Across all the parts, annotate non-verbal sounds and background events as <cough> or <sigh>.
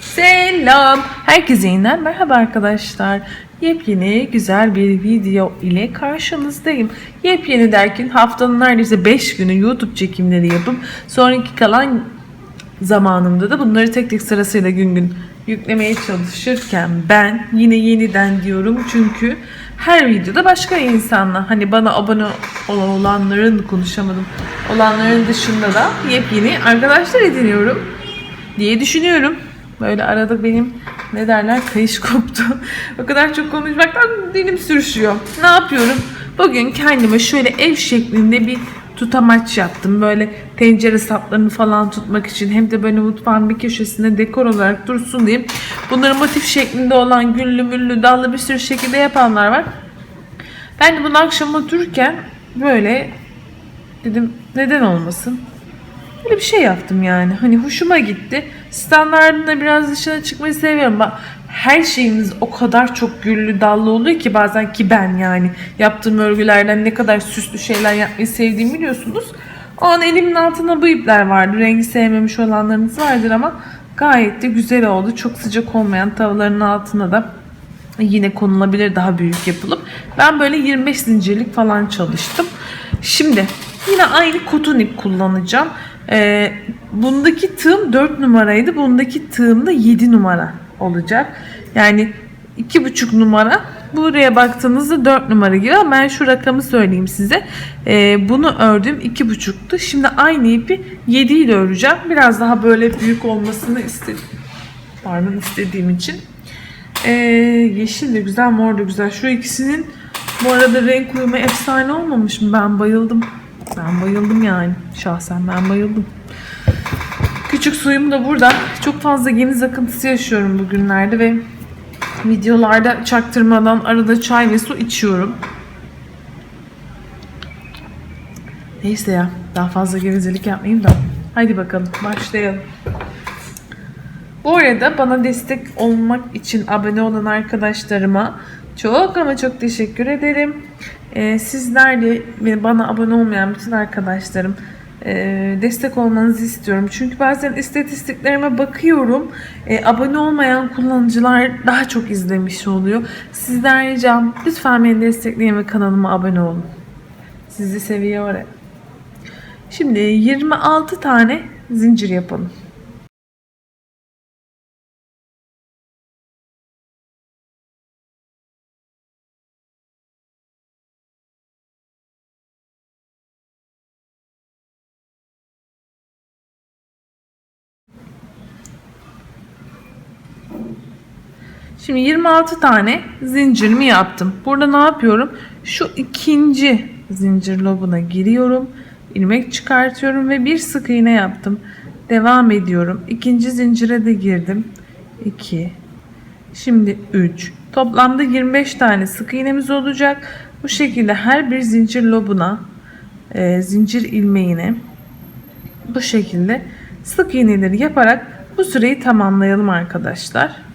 Selam. Herkese yeniden merhaba arkadaşlar. Yepyeni güzel bir video ile karşınızdayım. Yepyeni derken haftanın neredeyse 5 günü YouTube çekimleri yapıp sonraki kalan zamanımda da bunları tek tek sırasıyla gün gün yüklemeye çalışırken ben yine yeniden diyorum çünkü her videoda başka insanla hani bana abone olan olanların konuşamadım olanların dışında da yepyeni arkadaşlar ediniyorum diye düşünüyorum. Böyle arada benim ne derler kayış koptu. <laughs> o kadar çok konuşmaktan dilim sürüşüyor. Ne yapıyorum? Bugün kendime şöyle ev şeklinde bir tutamaç yaptım. Böyle tencere saplarını falan tutmak için hem de böyle mutfağın bir köşesinde dekor olarak dursun diye. Bunları motif şeklinde olan güllü müllü dallı bir sürü şekilde yapanlar var. Ben de bunu akşam otururken böyle dedim neden olmasın? Böyle bir şey yaptım yani. Hani hoşuma gitti. Standartında biraz dışına çıkmayı seviyorum. Bak her şeyimiz o kadar çok güllü dallı oluyor ki bazen ki ben yani yaptığım örgülerden ne kadar süslü şeyler yapmayı sevdiğimi biliyorsunuz. O an elimin altında bu ipler vardı. Rengi sevmemiş olanlarınız vardır ama gayet de güzel oldu. Çok sıcak olmayan tavaların altına da yine konulabilir daha büyük yapılıp. Ben böyle 25 zincirlik falan çalıştım. Şimdi yine aynı koton ip kullanacağım. Ee, bundaki tığım 4 numaraydı. Bundaki tığım da 7 numara olacak. Yani 2,5 numara. Buraya baktığınızda 4 numara gibi ama ben şu rakamı söyleyeyim size. Ee, bunu ördüm 2,5'tu. Şimdi aynı ipi 7 ile öreceğim. Biraz daha böyle büyük olmasını istedim. Pardon istediğim için. Ee, yeşil de güzel, mor da güzel. Şu ikisinin bu arada renk uyumu efsane olmamış mı? Ben bayıldım. Ben bayıldım yani. Şahsen ben bayıldım. Küçük suyum da burada. Çok fazla geniz akıntısı yaşıyorum bugünlerde ve videolarda çaktırmadan arada çay ve su içiyorum. Neyse ya. Daha fazla gevezelik yapmayayım da. Haydi bakalım başlayalım. Bu arada bana destek olmak için abone olan arkadaşlarıma çok ama çok teşekkür ederim. Ee, sizler de ve bana abone olmayan bütün arkadaşlarım e, destek olmanızı istiyorum. Çünkü bazen istatistiklerime bakıyorum. E, abone olmayan kullanıcılar daha çok izlemiş oluyor. Sizden ricam lütfen beni destekleyin ve kanalıma abone olun. Sizi seviyorum. Şimdi 26 tane zincir yapalım. Şimdi 26 tane zincirimi yaptım. Burada ne yapıyorum? Şu ikinci zincir lobuna giriyorum. ilmek çıkartıyorum ve bir sık iğne yaptım. Devam ediyorum. İkinci zincire de girdim. 2 Şimdi 3 Toplamda 25 tane sık iğnemiz olacak. Bu şekilde her bir zincir lobuna e, zincir ilmeğine bu şekilde sık iğneleri yaparak bu süreyi tamamlayalım arkadaşlar.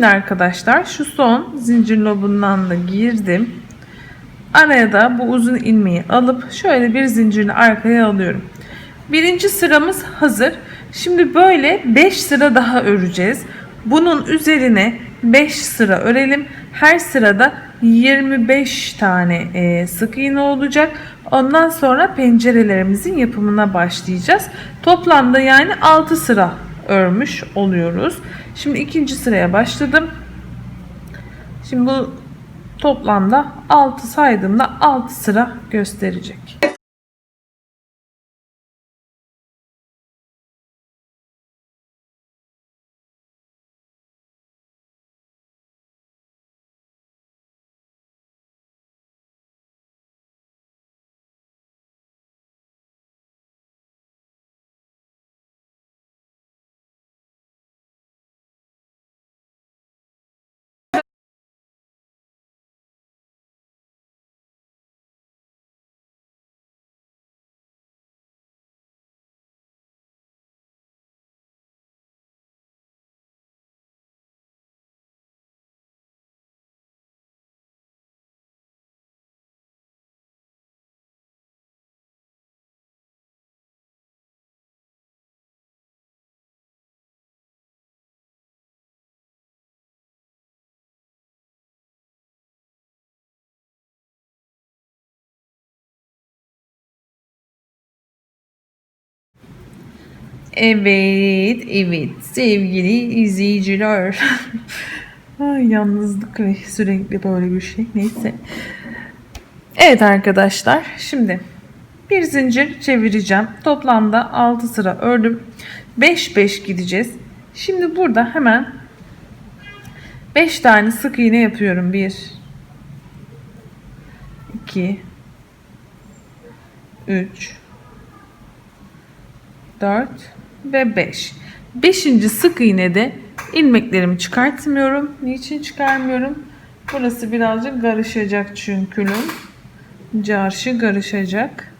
Şimdi arkadaşlar şu son zincir lobundan da girdim. Araya da bu uzun ilmeği alıp şöyle bir zincirini arkaya alıyorum. Birinci sıramız hazır. Şimdi böyle 5 sıra daha öreceğiz. Bunun üzerine 5 sıra örelim. Her sırada 25 tane e, sık iğne olacak. Ondan sonra pencerelerimizin yapımına başlayacağız. Toplamda yani 6 sıra örmüş oluyoruz. Şimdi ikinci sıraya başladım. Şimdi bu toplamda 6 saydığımda 6 sıra gösterecek. Evet, evet sevgili izleyiciler. <laughs> Ay, yalnızlık ve sürekli böyle bir şey. Neyse. Evet arkadaşlar. Şimdi bir zincir çevireceğim. Toplamda 6 sıra ördüm. 5 5 gideceğiz. Şimdi burada hemen 5 tane sık iğne yapıyorum. 1 2 3 4 ve 5. 5. sık iğnede ilmeklerimi çıkartmıyorum. Niçin çıkarmıyorum? Burası birazcık karışacak çünkü. Carşı karışacak.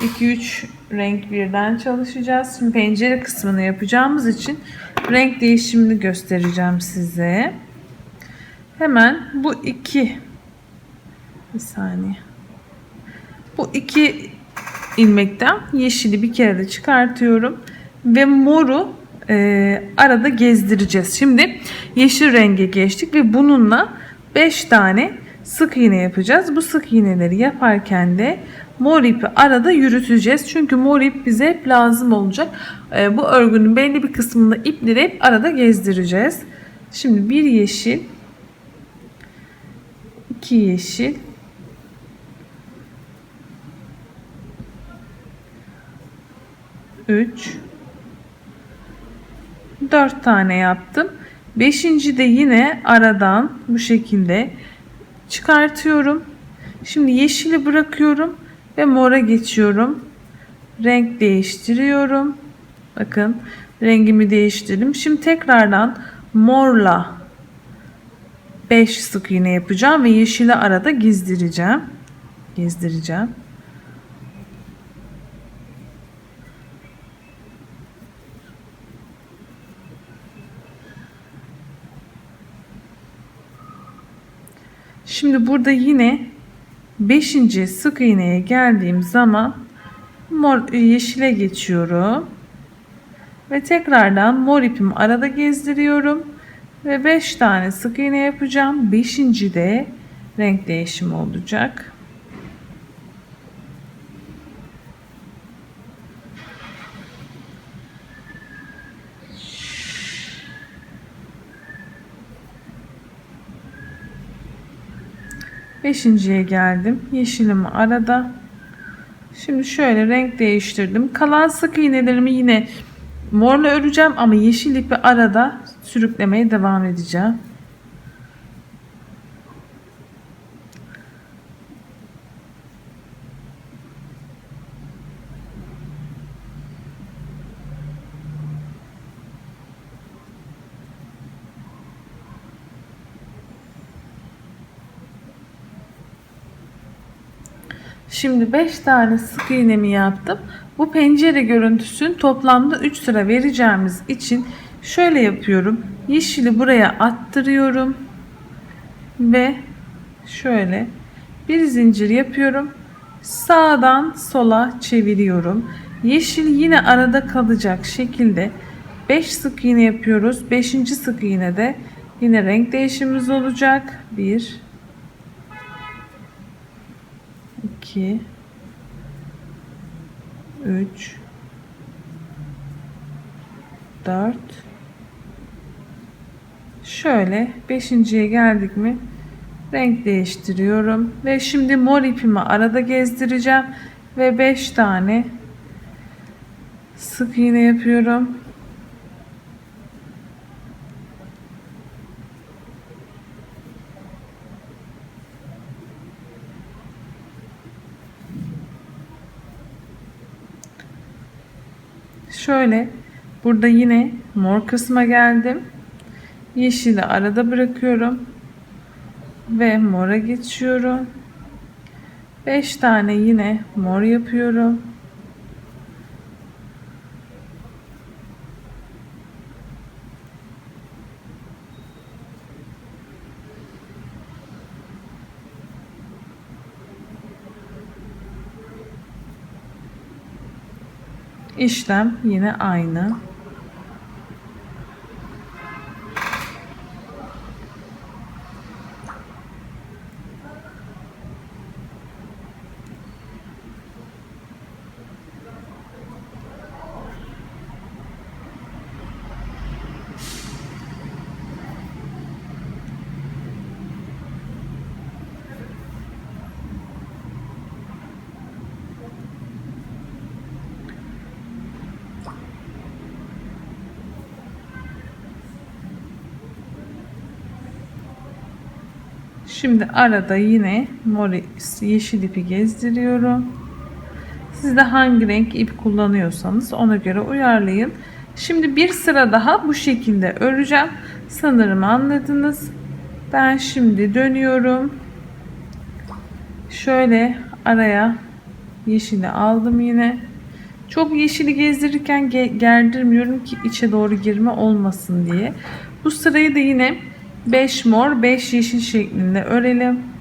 2-3 renk birden çalışacağız. Şimdi pencere kısmını yapacağımız için renk değişimini göstereceğim size. Hemen bu iki bir saniye. Bu iki ilmekten yeşili bir kere de çıkartıyorum ve moru e, arada gezdireceğiz. Şimdi yeşil renge geçtik ve bununla 5 tane sık iğne yapacağız. Bu sık iğneleri yaparken de mor ipi arada yürüteceğiz. Çünkü mor ip bize hep lazım olacak. E, bu örgünün belli bir kısmında ipleri hep arada gezdireceğiz. Şimdi bir yeşil, iki yeşil, 3 4 tane yaptım. 5. de yine aradan bu şekilde çıkartıyorum. Şimdi yeşili bırakıyorum ve mora geçiyorum. Renk değiştiriyorum. Bakın rengimi değiştirdim. Şimdi tekrardan morla 5 sık iğne yapacağım ve yeşili arada gizdireceğim. Gezdireceğim. Şimdi burada yine 5. sık iğneye geldiğim zaman mor yeşile geçiyorum. Ve tekrardan mor ipimi arada gezdiriyorum. Ve 5 tane sık iğne yapacağım. 5. de renk değişimi olacak. Beşinciye geldim. Yeşilimi arada. Şimdi şöyle renk değiştirdim. Kalan sık iğnelerimi yine morla öreceğim ama yeşil ipi arada sürüklemeye devam edeceğim. Şimdi 5 tane sık iğnemi yaptım. Bu pencere görüntüsün toplamda 3 sıra vereceğimiz için şöyle yapıyorum. Yeşili buraya attırıyorum. Ve şöyle bir zincir yapıyorum. Sağdan sola çeviriyorum. Yeşil yine arada kalacak şekilde 5 sık iğne yapıyoruz. 5. sık iğne de yine renk değişimimiz olacak. 1 2 3 4 şöyle beşinciye geldik mi renk değiştiriyorum. Ve şimdi mor ipimi arada gezdireceğim ve 5 tane sık iğne yapıyorum Şöyle burada yine mor kısma geldim. Yeşili arada bırakıyorum. Ve mora geçiyorum. 5 tane yine mor yapıyorum. İşlem yine aynı. Şimdi arada yine mor yeşil ipi gezdiriyorum. Siz de hangi renk ip kullanıyorsanız ona göre uyarlayın. Şimdi bir sıra daha bu şekilde öreceğim. Sanırım anladınız. Ben şimdi dönüyorum. Şöyle araya yeşili aldım yine. Çok yeşili gezdirirken ge gerdirmiyorum ki içe doğru girme olmasın diye. Bu sırayı da yine 5 mor 5 yeşil şeklinde örelim.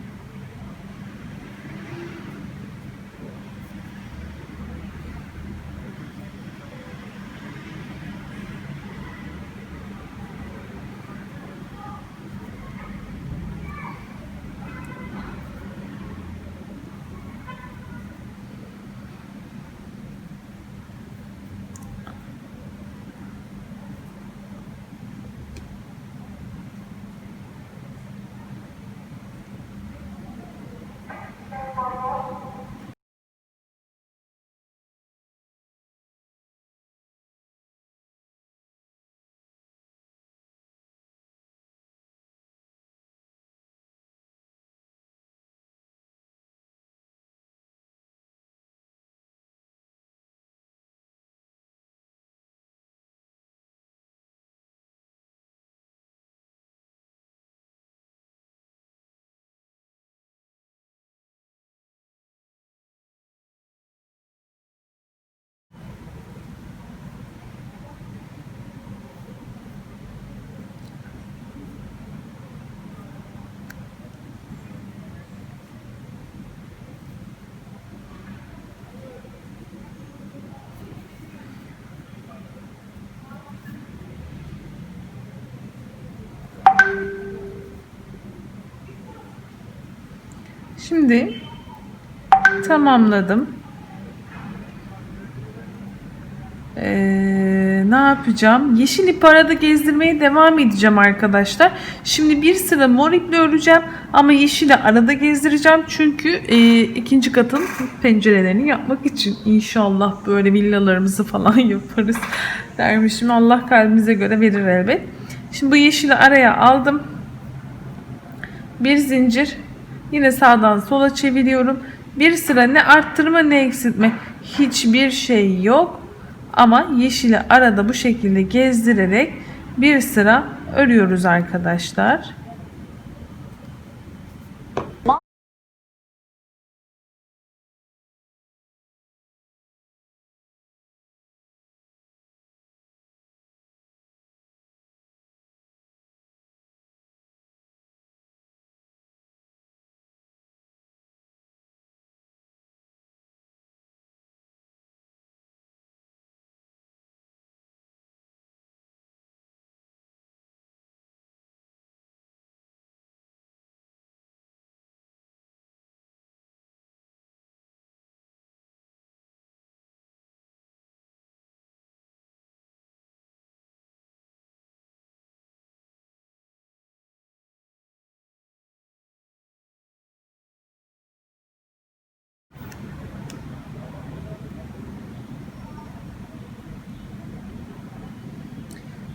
Şimdi tamamladım. Ee, ne yapacağım? Yeşil ip arada gezdirmeye devam edeceğim arkadaşlar. Şimdi bir sıra mor iple öreceğim ama yeşili arada gezdireceğim. Çünkü e, ikinci katın pencerelerini yapmak için inşallah böyle villalarımızı falan <laughs> yaparız dermişim. Allah kalbimize göre verir elbet. Şimdi bu yeşili araya aldım. Bir zincir Yine sağdan sola çeviriyorum. Bir sıra ne arttırma ne eksiltme hiçbir şey yok. Ama yeşili arada bu şekilde gezdirerek bir sıra örüyoruz arkadaşlar.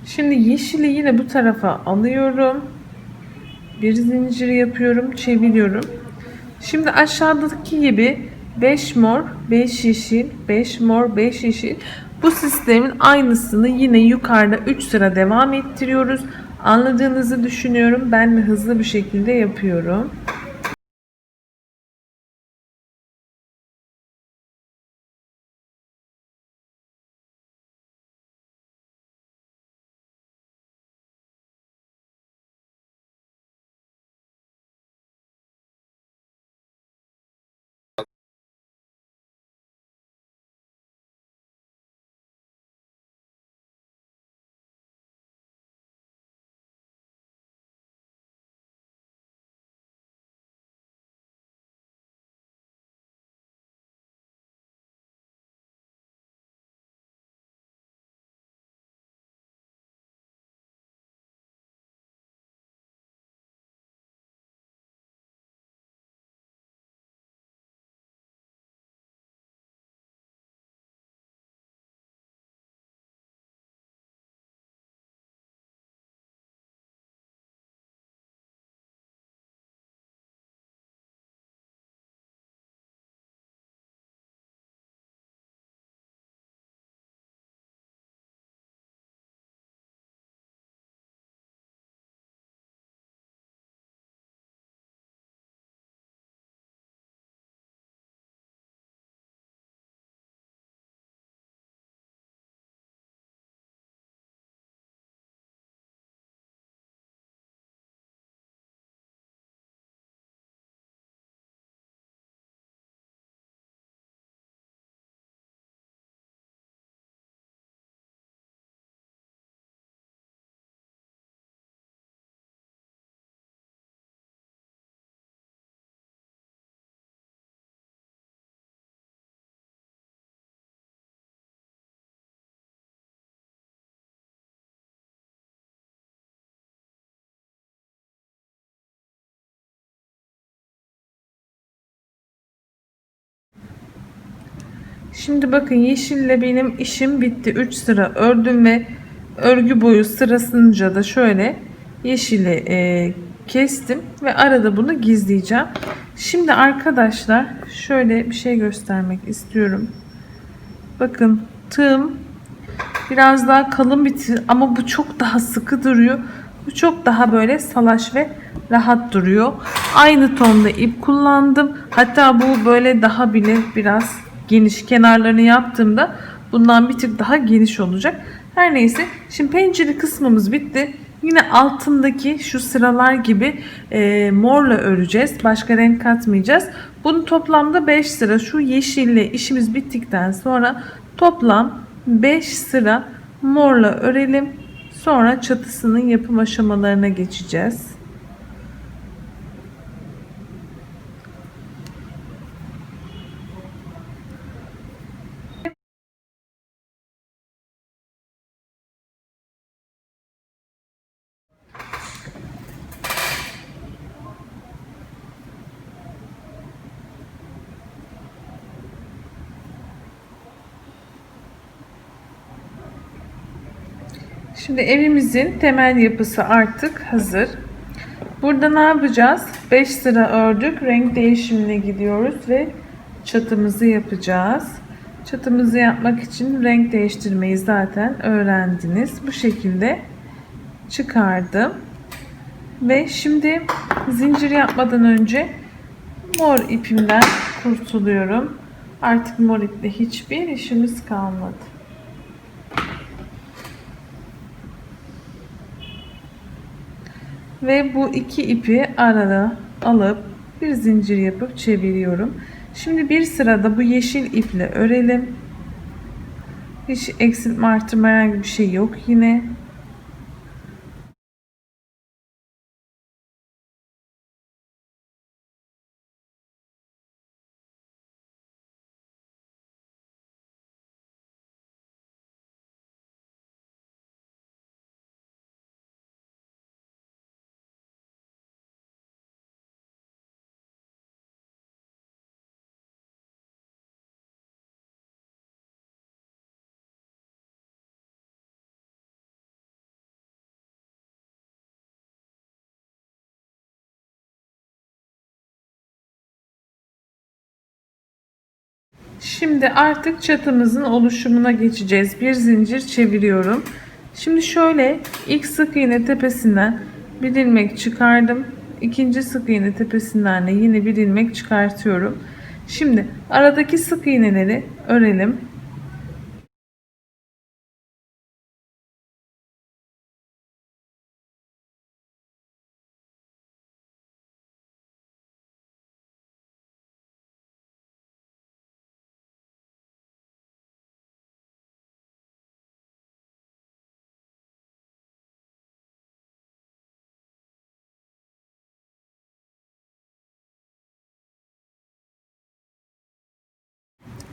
Şimdi yeşili yine bu tarafa alıyorum. Bir zincir yapıyorum, çeviriyorum. Şimdi aşağıdaki gibi 5 mor, 5 yeşil, 5 mor, 5 yeşil. Bu sistemin aynısını yine yukarıda 3 sıra devam ettiriyoruz. Anladığınızı düşünüyorum. Ben de hızlı bir şekilde yapıyorum. Şimdi bakın yeşille benim işim bitti. 3 sıra ördüm ve örgü boyu sırasınca da şöyle yeşili e, kestim ve arada bunu gizleyeceğim. Şimdi arkadaşlar şöyle bir şey göstermek istiyorum. Bakın tığım biraz daha kalın bir ama bu çok daha sıkı duruyor. Bu çok daha böyle salaş ve rahat duruyor. Aynı tonda ip kullandım. Hatta bu böyle daha bile biraz geniş kenarlarını yaptığımda bundan bir tık daha geniş olacak. Her neyse şimdi pencere kısmımız bitti. Yine altındaki şu sıralar gibi e, morla öreceğiz. Başka renk katmayacağız. Bunu toplamda 5 sıra şu yeşille işimiz bittikten sonra toplam 5 sıra morla örelim. Sonra çatısının yapım aşamalarına geçeceğiz. Şimdi evimizin temel yapısı artık hazır. Burada ne yapacağız? 5 sıra ördük. Renk değişimine gidiyoruz ve çatımızı yapacağız. Çatımızı yapmak için renk değiştirmeyi zaten öğrendiniz. Bu şekilde çıkardım. Ve şimdi zincir yapmadan önce mor ipimden kurtuluyorum. Artık mor iple hiçbir işimiz kalmadı. Ve bu iki ipi arada alıp bir zincir yapıp çeviriyorum. Şimdi bir sırada bu yeşil iple örelim. Hiç eksiltme artırma herhangi bir şey yok yine. Şimdi artık çatımızın oluşumuna geçeceğiz. Bir zincir çeviriyorum. Şimdi şöyle ilk sık iğne tepesinden bir ilmek çıkardım. İkinci sık iğne tepesinden de yine bir ilmek çıkartıyorum. Şimdi aradaki sık iğneleri örelim.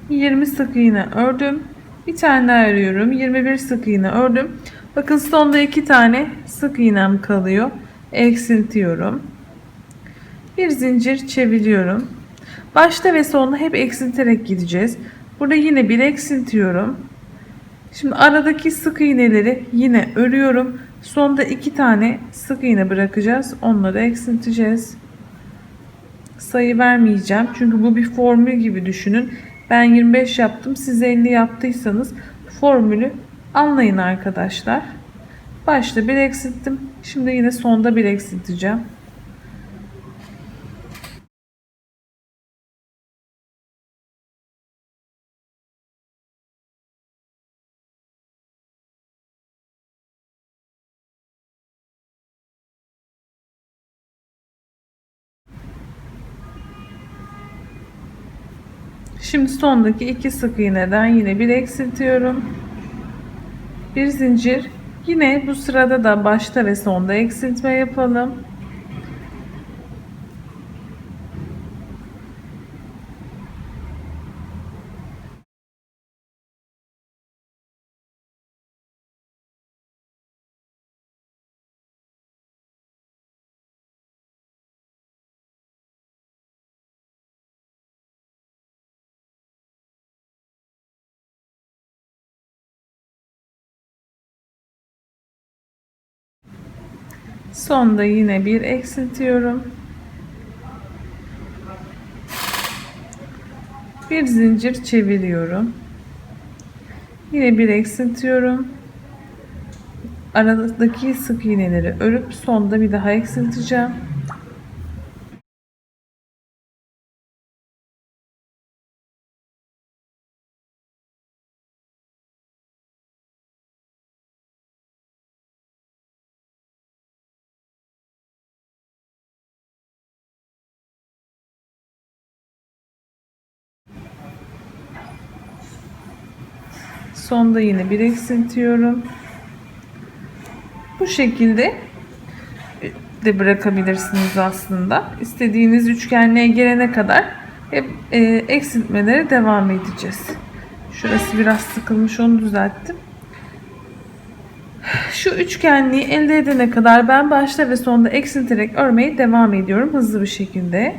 20 sık iğne ördüm. Bir tane daha örüyorum. 21 sık iğne ördüm. Bakın sonda iki tane sık iğnem kalıyor. Eksiltiyorum. Bir zincir çeviriyorum. Başta ve sonda hep eksilterek gideceğiz. Burada yine bir eksiltiyorum. Şimdi aradaki sık iğneleri yine örüyorum. Sonda iki tane sık iğne bırakacağız. Onları eksilteceğiz. Sayı vermeyeceğim. Çünkü bu bir formül gibi düşünün. Ben 25 yaptım. Siz 50 yaptıysanız formülü anlayın arkadaşlar. Başta bir eksilttim. Şimdi yine sonda bir eksilteceğim. Şimdi sondaki iki sık iğneden yine bir eksiltiyorum. Bir zincir. Yine bu sırada da başta ve sonda eksiltme yapalım. Sonda yine bir eksiltiyorum. Bir zincir çeviriyorum. Yine bir eksiltiyorum. Aradaki sık iğneleri örüp sonda bir daha eksilteceğim. Sonda yine bir eksiltiyorum. Bu şekilde de bırakabilirsiniz aslında. İstediğiniz üçgenliğe gelene kadar hep e, eksiltmelere devam edeceğiz. Şurası biraz sıkılmış onu düzelttim. Şu üçgenliği elde edene kadar ben başta ve sonda eksilterek örmeye devam ediyorum hızlı bir şekilde.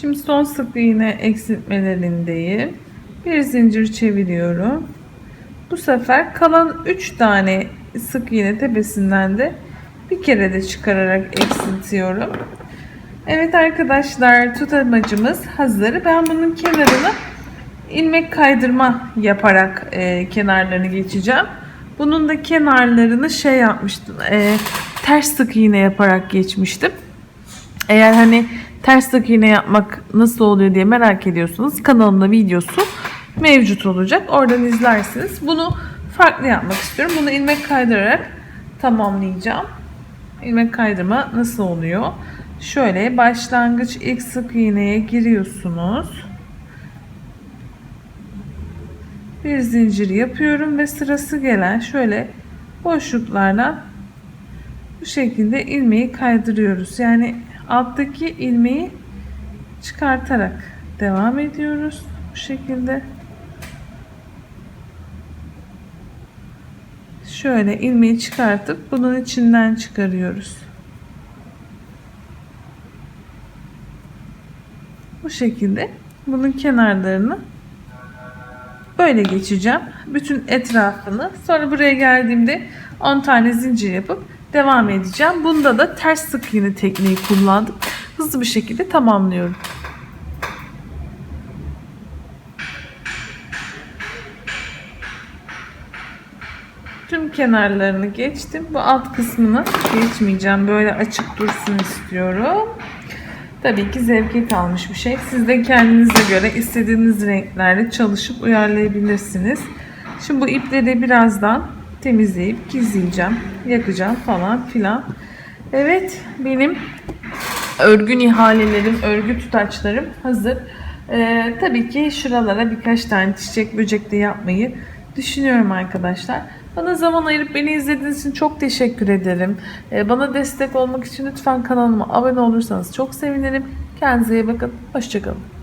Şimdi son sık iğne eksiltmelerindeyim. Bir zincir çeviriyorum. Bu sefer kalan 3 tane sık iğne tepesinden de bir kere de çıkararak eksiltiyorum. Evet arkadaşlar tutamacımız hazır. Ben bunun kenarını ilmek kaydırma yaparak e, kenarlarını geçeceğim. Bunun da kenarlarını şey yapmıştım. E, ters sık iğne yaparak geçmiştim. Eğer hani ters sık iğne yapmak nasıl oluyor diye merak ediyorsanız kanalımda videosu mevcut olacak. Oradan izlersiniz. Bunu farklı yapmak istiyorum. Bunu ilmek kaydırarak tamamlayacağım. İlmek kaydırma nasıl oluyor? Şöyle başlangıç ilk sık iğneye giriyorsunuz. Bir zincir yapıyorum ve sırası gelen şöyle boşluklarla bu şekilde ilmeği kaydırıyoruz. Yani alttaki ilmeği çıkartarak devam ediyoruz bu şekilde. Şöyle ilmeği çıkartıp bunun içinden çıkarıyoruz. Bu şekilde bunun kenarlarını böyle geçeceğim. Bütün etrafını. Sonra buraya geldiğimde 10 tane zincir yapıp devam edeceğim. Bunda da ters sık iğne tekniği kullandım. Hızlı bir şekilde tamamlıyorum. Tüm kenarlarını geçtim. Bu alt kısmını geçmeyeceğim. Böyle açık dursun istiyorum. Tabii ki zevke kalmış bir şey. Siz de kendinize göre istediğiniz renklerle çalışıp uyarlayabilirsiniz. Şimdi bu ipleri birazdan temizleyip gizleyeceğim. Yakacağım falan filan. Evet benim örgü nihalelerim, örgü tutaçlarım hazır. Ee, tabii ki şuralara birkaç tane çiçek böcek de yapmayı düşünüyorum arkadaşlar. Bana zaman ayırıp beni izlediğiniz için çok teşekkür ederim. Ee, bana destek olmak için lütfen kanalıma abone olursanız çok sevinirim. Kendinize iyi bakın. Hoşçakalın.